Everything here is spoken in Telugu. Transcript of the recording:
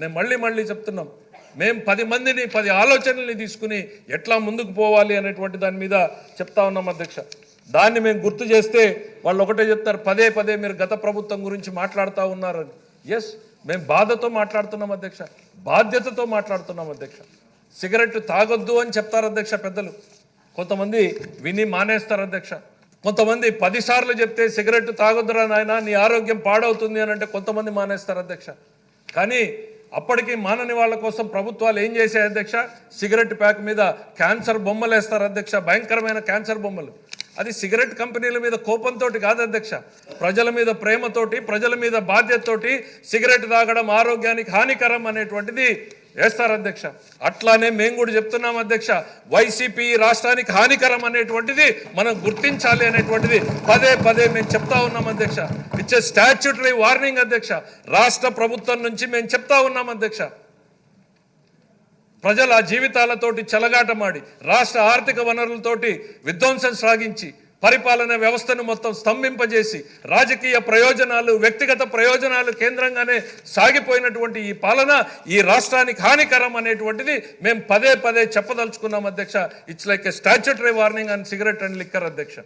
నేను మళ్ళీ మళ్ళీ చెప్తున్నాం. మేము పది మందిని పది ఆలోచనల్ని తీసుకుని ఎట్లా ముందుకు పోవాలి అనేటువంటి దాని మీద చెప్తా ఉన్నాం అధ్యక్ష. దాన్ని మేము గుర్తు చేస్తే వాళ్ళు ఒకటే చెప్తారు పదే పదే మీరు గత ప్రభుత్వం గురించి మాట్లాడుతూ ఉన్నారని ఎస్ మేము బాధతో మాట్లాడుతున్నాం అధ్యక్ష. బాధ్యతతో మాట్లాడుతున్నాం అధ్యక్ష. సిగరెట్ తాగొద్దు అని చెప్తారు అధ్యక్ష పెద్దలు. కొంతమంది విని మానేస్తారు అధ్యక్ష. కొంతమంది పదిసార్లు చెప్తే సిగరెట్ తాగొద్దురా నాయన నీ ఆరోగ్యం పాడవుతుంది అని అంటే కొంతమంది మానేస్తారు అధ్యక్ష. కానీ అప్పటికి మానని వాళ్ళ కోసం ప్రభుత్వాలు ఏం చేశాయి అధ్యక్ష? సిగరెట్ ప్యాక్ మీద క్యాన్సర్ బొమ్మలు వేస్తారు అధ్యక్ష. భయంకరమైన క్యాన్సర్ బొమ్మలు. అది సిగరెట్ కంపెనీల మీద కోపంతో కాదు అధ్యక్ష. ప్రజల మీద ప్రేమతోటి ప్రజల మీద బాధ్యతతోటి సిగరెట్ తాగడం ఆరోగ్యానికి హానికరం అనేటువంటిది వేస్తారు అధ్యక్ష. అట్లానే మేము కూడా చెప్తున్నాం అధ్యక్ష వైసీపీ రాష్ట్రానికి హానికరం అనేటువంటిది మనం గుర్తించాలి అనేటువంటిది పదే పదే మేము చెప్తా ఉన్నాం అధ్యక్ష. ఇచ్చే స్టాచ్యూటరీ వార్నింగ్ అధ్యక్ష రాష్ట్ర ప్రభుత్వం నుంచి మేము చెప్తా ఉన్నాం అధ్యక్ష. ప్రజల జీవితాలతోటి చెలగాటమాడి రాష్ట్ర ఆర్థిక వనరులతోటి విధ్వంసం సాగించి పరిపాలన వ్యవస్థను మొత్తం స్తంభింపజేసి రాజకీయ ప్రయోజనాలు వ్యక్తిగత ప్రయోజనాలు కేంద్రంగానే సాగిపోయినటువంటి ఈ పాలన ఈ రాష్ట్రానికి హానికరం అనేటువంటిది మేము పదే పదే చెప్పదలుచుకున్నాం అధ్యక్ష. It's like a statutory warning and cigarette and liquor అధ్యక్ష.